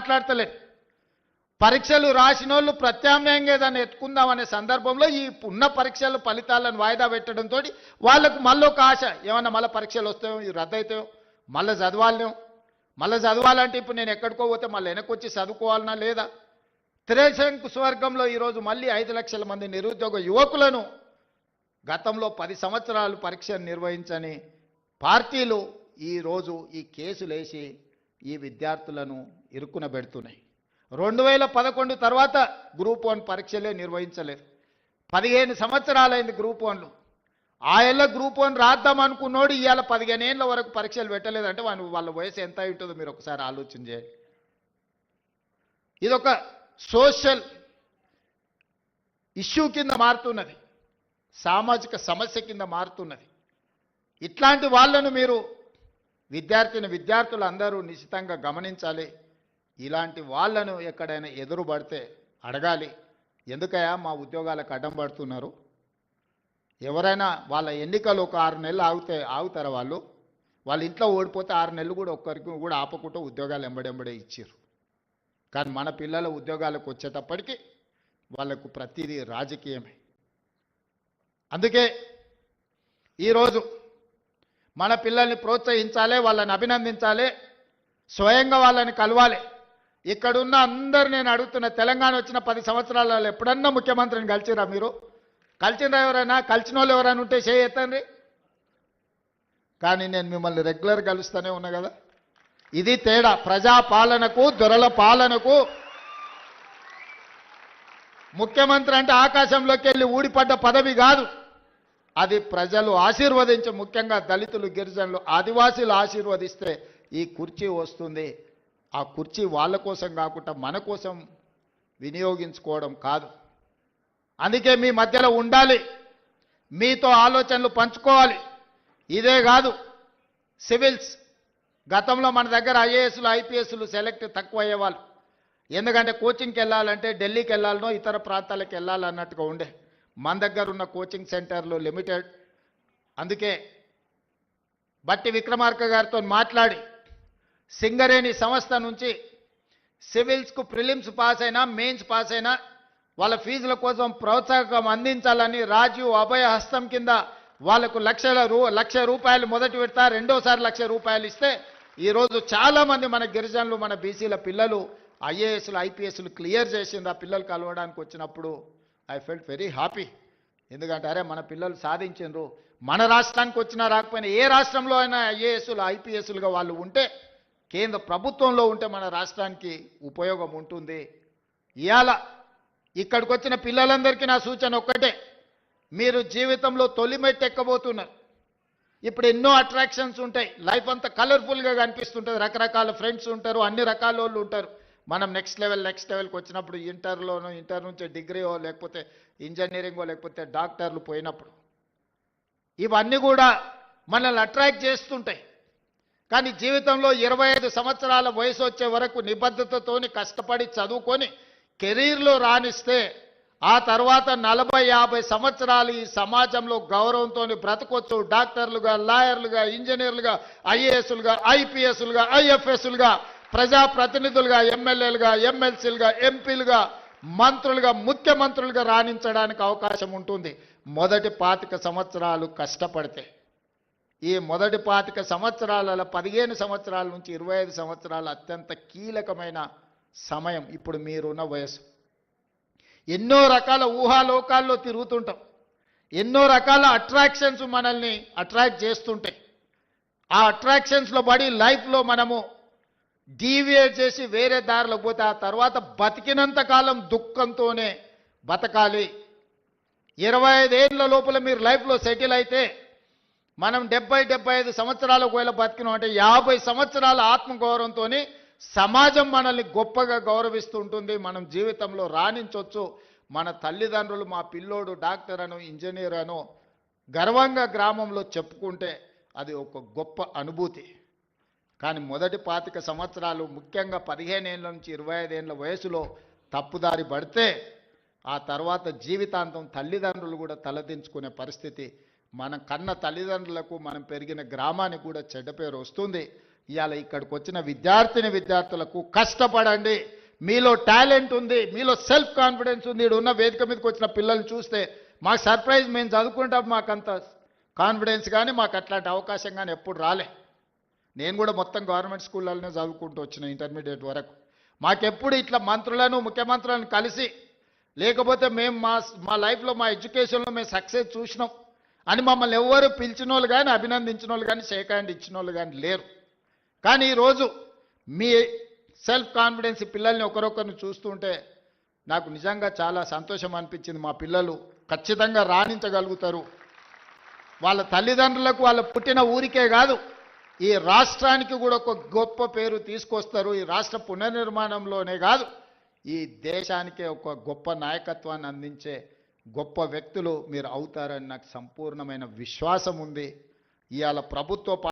మాట్లాడతలే. పరీక్షలు రాసిన వాళ్ళు ప్రత్యామ్నాయంగా ఏదైనా ఎత్తుకుందామనే సందర్భంలో ఈ ఉన్న పరీక్షల ఫలితాలను వాయిదా పెట్టడంతో వాళ్ళకు మళ్ళీ ఒక ఆశ ఏమన్నా మళ్ళీ పరీక్షలు వస్తాయో ఇవి రద్దు అవుతాయో మళ్ళీ చదవాలనేమో. మళ్ళీ చదవాలంటే ఇప్పుడు నేను ఎక్కడికో పోతే మళ్ళీ వెనక్కి వచ్చి చదువుకోవాలనా లేదా? త్రేశంకు స్వర్గంలో ఈరోజు మళ్ళీ ఐదు లక్షల మంది నిరుద్యోగ యువకులను గతంలో పది సంవత్సరాలు పరీక్షను నిర్వహించని పార్టీలు ఈరోజు ఈ కేసులేసి ఈ విద్యార్థులను ఇరుక్కున పెడుతున్నాయి రెండు వేల పదకొండు తర్వాత గ్రూప్ వన్ పరీక్షలే నిర్వహించలేదు. పదిహేను సంవత్సరాలైంది గ్రూప్ వన్లు. ఆ ఏళ్ళ గ్రూప్ వన్ రాద్దాం అనుకున్నోడు ఇవాళ పదిహేను ఏళ్ళ వరకు పరీక్షలు పెట్టలేదంటే వాళ్ళ వాళ్ళ వయసు ఎంత ఉంటుందో మీరు ఒకసారి ఆలోచన చేయండి. ఇదొక సోషల్ ఇష్యూ కింద మారుతున్నది. సామాజిక సమస్య కింద మారుతున్నది. ఇట్లాంటి వాళ్ళను మీరు విద్యార్థిని విద్యార్థులు అందరూ నిశ్చితంగా గమనించాలి. ఇలాంటి వాళ్ళను ఎక్కడైనా ఎదురు పడితే అడగాలి. ఎందుకయ్యా మా ఉద్యోగాలకు అడ్డం పడుతున్నారు? ఎవరైనా వాళ్ళ ఎన్నికలు ఒక ఆరు నెలలు ఆగితే ఆగుతారా వాళ్ళు? వాళ్ళ ఇంట్లో ఓడిపోతే ఆరు నెలలు కూడా ఒక్కరికి కూడా ఆపకుండా ఉద్యోగాలు ఎంబడెంబడే ఇచ్చారు కానీ మన పిల్లల ఉద్యోగాలకు వచ్చేటప్పటికీ వాళ్ళకు ప్రతిదీ రాజకీయమే. అందుకే ఈరోజు మన పిల్లల్ని ప్రోత్సహించాలి వాళ్ళని అభినందించాలి స్వయంగా వాళ్ళని కలవాలి. ఇక్కడున్న అందరు నేను అడుగుతున్న తెలంగాణ వచ్చిన పది సంవత్సరాలలో ఎప్పుడన్నా ముఖ్యమంత్రిని కలిసిరా మీరు? కలిసిరా ఎవరైనా? కలిసిన వాళ్ళు ఎవరైనా ఉంటే చేయతండి కానీ నేను మిమ్మల్ని రెగ్యులర్ కలుస్తూనే ఉన్నా కదా. ఇది తేడా. ప్రజా పాలనకు దొరల పాలనకు. ముఖ్యమంత్రి అంటే ఆకాశంలోకి వెళ్ళి ఊడిపడ్డ పదవి కాదు. అది ప్రజలు ఆశీర్వదించి ముఖ్యంగా దళితులు గిరిజనులు ఆదివాసీలు ఆశీర్వదిస్తే ఈ కుర్చీ వస్తుంది. ఆ కుర్చీ వాళ్ళ కోసం కాకుండా మన కోసం వినియోగించుకోవడం కాదు. అందుకే మీ మధ్యలో ఉండాలి. మీతో ఆలోచనలు పంచుకోవాలి. ఇదే కాదు సివిల్స్. గతంలో మన దగ్గర ఐఏఎస్లు ఐపీఎస్లు సెలెక్ట్ తక్కువ అయ్యేవాళ్ళు ఎందుకంటే కోచింగ్కి వెళ్ళాలంటే ఢిల్లీకి వెళ్ళాలనో ఇతర ప్రాంతాలకు వెళ్ళాలన్నట్టుగా ఉండే. మన దగ్గర ఉన్న కోచింగ్ సెంటర్లు లిమిటెడ్ అందుకే బట్టి విక్రమార్క గారితో మాట్లాడి సింగరేణి సంస్థ నుంచి సివిల్స్కు ప్రిలిమ్స్ పాస్ అయినా మెయిన్స్ పాస్ అయినా వాళ్ళ ఫీజుల కోసం ప్రోత్సాహకం అందించాలని రాజీవ్ అభయ హస్తం కింద వాళ్ళకు లక్షల రూ లక్ష రూపాయలు మొదటి విడత రెండోసారి లక్ష రూపాయలు ఇస్తే ఈరోజు చాలామంది మన గిరిజనులు మన బీసీల పిల్లలు ఐఏఎస్లు ఐపీఎస్లు క్లియర్ చేసింది ఆ పిల్లలు కలవడానికి వచ్చినప్పుడు ఐ ఫెల్ట్ వెరీ హ్యాపీ ఎందుకంటే అరే మన పిల్లలు సాధించిండ్రు. మన రాష్ట్రానికి వచ్చినా రాకపోయినా ఏ రాష్ట్రంలో అయినా ఐఏఎస్లు ఐపీఎస్లుగా వాళ్ళు ఉంటే కేంద్ర ప్రభుత్వంలో ఉంటే మన రాష్ట్రానికి ఉపయోగం ఉంటుంది. ఇవాళ ఇక్కడికి వచ్చిన పిల్లలందరికీ నా సూచన ఒక్కటే. మీరు జీవితంలో తొలిమెట్టు ఎక్కబోతున్నారు. ఇప్పుడు ఎన్నో అట్రాక్షన్స్ ఉంటాయి. లైఫ్ అంతా కలర్ఫుల్గా కనిపిస్తుంటుంది. రకరకాల ఫ్రెండ్స్ ఉంటారు. అన్ని రకాల వాళ్ళు ఉంటారు. మనం నెక్స్ట్ లెవెల్ నెక్స్ట్ లెవెల్కి వచ్చినప్పుడు ఇంటర్లోనో ఇంటర్ నుంచి డిగ్రీయో లేకపోతే ఇంజనీరింగో లేకపోతే డాక్టర్లు పోయినప్పుడు ఇవన్నీ కూడా మనల్ని అట్రాక్ట్ చేస్తుంటాయి. కానీ జీవితంలో ఇరవై ఐదు సంవత్సరాల వయసు వచ్చే వరకు నిబద్ధతతోని కష్టపడి చదువుకొని కెరీర్లో రాణిస్తే ఆ తర్వాత నలభై యాభై సంవత్సరాలు ఈ సమాజంలో గౌరవంతో బ్రతకొచ్చు. డాక్టర్లుగా లాయర్లుగా ఇంజనీర్లుగా ఐఏఎస్లుగా ఐపీఎస్లుగా ఐఎఫ్ఎస్లుగా ప్రజాప్రతినిధులుగా ఎమ్మెల్యేలుగా ఎమ్మెల్సీలుగా ఎంపీలుగా మంత్రులుగా ముఖ్యమంత్రులుగా రాణించడానికి అవకాశం ఉంటుంది. మొదటి పాతిక సంవత్సరాలు కష్టపడితే ఈ మొదటి పాతిక సంవత్సరాల పదిహేను సంవత్సరాల నుంచి ఇరవై ఐదు సంవత్సరాలు అత్యంత కీలకమైన సమయం ఇప్పుడు మీరున్న వయసు ఎన్నో రకాల ఊహాలోకాల్లో తిరుగుతుంటాం. ఎన్నో రకాల అట్రాక్షన్స్ మనల్ని అట్రాక్ట్ చేస్తుంటాయి. ఆ అట్రాక్షన్స్లో పడి లైఫ్లో మనము డీవియేట్ చేసి వేరే దారిలో పోతే ఆ తర్వాత బతికినంత కాలం దుఃఖంతోనే బతకాలి. ఇరవై ఐదేళ్ళ లోపల మీరు లైఫ్లో సెటిల్ అయితే మనం డెబ్బై డెబ్బై ఐదు సంవత్సరాలు ఒకవేళ బతికినాం అంటే యాభై సంవత్సరాల ఆత్మగౌరవంతో సమాజం మనల్ని గొప్పగా గౌరవిస్తుంటుంది మనం జీవితంలో రాణించవచ్చు మన తల్లిదండ్రులు మా పిల్లోడు డాక్టర్ అను ఇంజనీర్ అను గర్వంగా గ్రామంలో చెప్పుకుంటే అది ఒక గొప్ప అనుభూతి. కానీ మొదటి పాతిక సంవత్సరాలు ముఖ్యంగా పదిహేను ఏళ్ళ నుంచి ఇరవై ఐదేళ్ళ వయసులో తప్పుదారి పడితే ఆ తర్వాత జీవితాంతం తల్లిదండ్రులు కూడా తలదించుకునే పరిస్థితి. మన కన్న తల్లిదండ్రులకు మనం పెరిగిన గ్రామానికి కూడా చెడ్డ పేరు వస్తుంది. ఇవాళ ఇక్కడికి వచ్చిన విద్యార్థిని విద్యార్థులకు కష్టపడండి. మీలో టాలెంట్ ఉంది మీలో సెల్ఫ్ కాన్ఫిడెన్స్ ఉంది. ఈడ ఉన్న వేదిక మీదకి వచ్చిన పిల్లల్ని చూస్తే మాకు సర్ప్రైజ్ మేము చదువుకుంటాం మాకు అంత కాన్ఫిడెన్స్ కానీ మాకు అట్లాంటి అవకాశం కానీ ఎప్పుడు రాలే. నేను కూడా మొత్తం గవర్నమెంట్ స్కూళ్ళలోనే చదువుకుంటూ వచ్చిన ఇంటర్మీడియట్ వరకు. మాకెప్పుడు ఇట్లా మంత్రులను ముఖ్యమంత్రులను కలిసి లేకపోతే మేము మా మా లైఫ్లో మా ఎడ్యుకేషన్లో మేము సక్సెస్ చూసినాం అని మమ్మల్ని ఎవ్వరు పిలిచిన వాళ్ళు కానీ అభినందించిన వాళ్ళు కానీ షేక్ హ్యాండ్ ఇచ్చిన వాళ్ళు కానీ లేరు. కానీ ఈరోజు మీ సెల్ఫ్ కాన్ఫిడెన్స్ పిల్లల్ని ఒకరొకరిని చూస్తుంటే నాకు నిజంగా చాలా సంతోషం అనిపించింది. మా పిల్లలు ఖచ్చితంగా రాణించగలుగుతారు. వాళ్ళ తల్లిదండ్రులకు వాళ్ళ పుట్టిన ఊరికే కాదు ఈ రాష్ట్రానికి కూడా ఒక గొప్ప పేరు తీసుకొస్తారు. ఈ రాష్ట్ర పునర్నిర్మాణంలోనే కాదు ఈ దేశానికే ఒక గొప్ప నాయకత్వాన్ని అందించే గొప్ప వ్యక్తులు మీరు అవుతారని నాకు సంపూర్ణమైన విశ్వాసం ఉంది. ఇవాళ ప్రభుత్వ